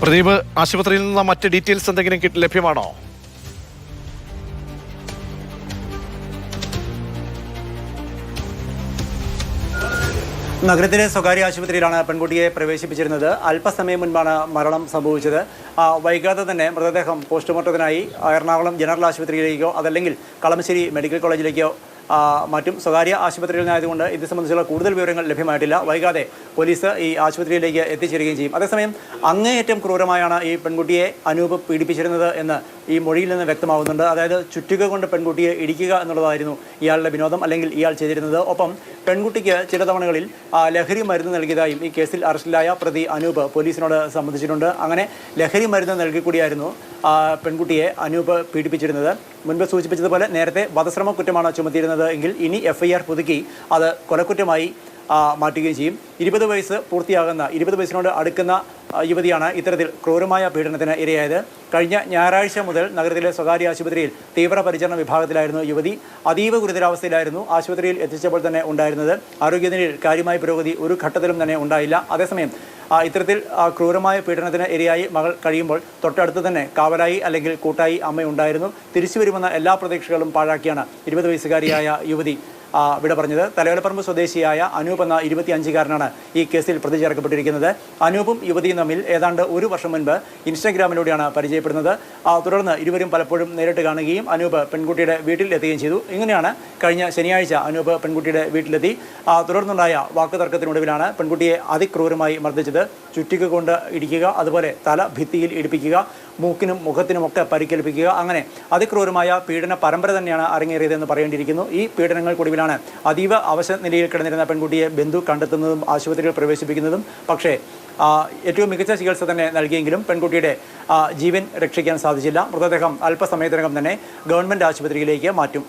പ്രദീപ് ആശുപത്രിയിൽ നിന്ന് മറ്റ് ഡീറ്റെയിൽസ് എന്തെങ്കിലും കിട്ടി ലഭ്യമാണോ? നഗരത്തിലെ സ്വകാര്യ ആശുപത്രിയിലാണ് പെൺകുട്ടിയെ പ്രവേശിപ്പിച്ചിരുന്നത്. അല്പസമയം മുൻപാണ് മരണം സംഭവിച്ചത്. വൈകാതെ തന്നെ മൃതദേഹം പോസ്റ്റ്മോർട്ടത്തിനായി എറണാകുളം ജനറൽ ആശുപത്രിയിലേക്കോ അതല്ലെങ്കിൽ കളമശ്ശേരി മെഡിക്കൽ കോളേജിലേക്കോ മറ്റും സ്വകാര്യ ആശുപത്രികളിലായതുകൊണ്ട് ഇത് സംബന്ധിച്ചുള്ള കൂടുതൽ വിവരങ്ങൾ ലഭ്യമായിട്ടില്ല. വൈകാതെ പോലീസ് ഈ ആശുപത്രിയിലേക്ക് എത്തിച്ചേരുകയും ചെയ്യും. അതേസമയം അങ്ങേയറ്റം ക്രൂരമായാണ് ഈ പെൺകുട്ടിയെ അനൂപ് പീഡിപ്പിച്ചിരുന്നത് എന്ന് ഈ മൊഴിയിൽ നിന്ന് വ്യക്തമാവുന്നുണ്ട്. അതായത് ചുറ്റുക കൊണ്ട് പെൺകുട്ടിയെ ഇടിക്കുക എന്നുള്ളതായിരുന്നു ഇയാളുടെ വിനോദം അല്ലെങ്കിൽ ഇയാൾ ചെയ്തിരുന്നത്. ഒപ്പം പെൺകുട്ടിക്ക് ചില തവണകളിൽ ലഹരി മരുന്ന് നൽകിയതായും ഈ കേസിൽ അറസ്റ്റിലായ പ്രതി അനൂപ് പോലീസിനോട് സംബന്ധിച്ചിട്ടുണ്ട്. അങ്ങനെ ലഹരി മരുന്ന് നൽകി കൂടിയായിരുന്നു ആ, പെൺകുട്ടിയെ അനൂപ് പീഡിപ്പിച്ചിരുന്നത്. മുൻപ് സൂചിപ്പിച്ചതുപോലെ നേരത്തെ വധശ്രമ കുറ്റമാണ് ചുമത്തിയിരുന്നത് എങ്കിൽ ഇനി എഫ്ഐആർ പുതുക്കി അത് കൊലക്കുറ്റമായി മാറ്റുകയും ചെയ്യും. ഇരുപത് വയസ്സ് പൂർത്തിയാകുന്ന ഇരുപത് വയസ്സിനോട് അടുക്കുന്ന യുവതിയാണ് ഇത്തരത്തിൽ ക്രൂരമായ പീഡനത്തിന് ഇരയായത്. കഴിഞ്ഞ ഞായറാഴ്ച മുതൽ നഗരത്തിലെ സ്വകാര്യ ആശുപത്രിയിൽ തീവ്രപരിചരണ വിഭാഗത്തിലായിരുന്നു യുവതി. അതീവ ഗുരുതരാവസ്ഥയിലായിരുന്നു ആശുപത്രിയിൽ എത്തിച്ചപ്പോൾ തന്നെ ഉണ്ടായിരുന്നത്. ആരോഗ്യനിലയിൽ കാര്യമായ പുരോഗതി ഒരു ഘട്ടത്തിലും തന്നെ ഉണ്ടായില്ല. അതേസമയം ഇത്തരത്തിൽ ക്രൂരമായ പീഡനത്തിന് ഇരയായി മകൾ കഴിയുമ്പോൾ തൊട്ടടുത്ത് തന്നെ കാവലായി അല്ലെങ്കിൽ കൂട്ടായി അമ്മയുണ്ടായിരുന്നു. തിരിച്ചു വരുമെന്ന എല്ലാ പ്രതീക്ഷകളും പാഴാക്കിയാണ് ഇരുപത് വയസ്സുകാരിയായ യുവതി. വിട പറഞ്ഞത്. തലയോലപ്പറമ്പ് സ്വദേശിയായ അനൂപ് എന്ന ഇരുപത്തിയഞ്ചുകാരനാണ് ഈ കേസിൽ പ്രതി ചേർക്കപ്പെട്ടിരിക്കുന്നത് അനൂപും യുവതിയും തമ്മിൽ ഏതാണ്ട് ഒരു വർഷം മുൻപ് ഇൻസ്റ്റാഗ്രാമിലൂടെയാണ് പരിചയപ്പെടുന്നത്. തുടർന്ന് ഇരുവരും പലപ്പോഴും നേരിട്ട് കാണുകയും അനൂപ് പെൺകുട്ടിയുടെ വീട്ടിൽ എത്തുകയും ചെയ്തു. ഇങ്ങനെയാണ് കഴിഞ്ഞ ശനിയാഴ്ച അനൂപ് പെൺകുട്ടിയുടെ വീട്ടിലെത്തി. തുടർന്നുണ്ടായ വാക്കുതർക്കത്തിനൊടുവിലാണ് പെൺകുട്ടിയെ അതിക്രൂരമായി മർദ്ദിച്ചത്. ചുറ്റിക കൊണ്ട് ഇടിക്കുക അതുപോലെ തല ഭിത്തിയിൽ ഇടിപ്പിക്കുക മൂക്കിനും മുഖത്തിനുമൊക്കെ പരിക്കേൽപ്പിക്കുക. അങ്ങനെ അതിക്രൂരമായ പീഡന പരമ്പര തന്നെയാണ് അരങ്ങേറിയതെന്ന് പറയേണ്ടിയിരിക്കുന്നു. ഈ പീഡനങ്ങൾക്കൊടുവിലാണ് അതീവ അവശ നിലയിൽ കിടന്നിരുന്ന പെൺകുട്ടിയെ ബന്ധു കണ്ടെത്തുന്നതും ആശുപത്രിയിൽ പ്രവേശിപ്പിക്കുന്നതും. പക്ഷേ ഏറ്റവും മികച്ച ചികിത്സ തന്നെ നൽകിയെങ്കിലും പെൺകുട്ടിയുടെ ജീവൻ രക്ഷിക്കാൻ സാധിച്ചില്ല. മൃതദേഹം അല്പസമയത്തിനകം തന്നെ ഗവൺമെന്റ് ആശുപത്രിയിലേക്ക് മാറ്റും.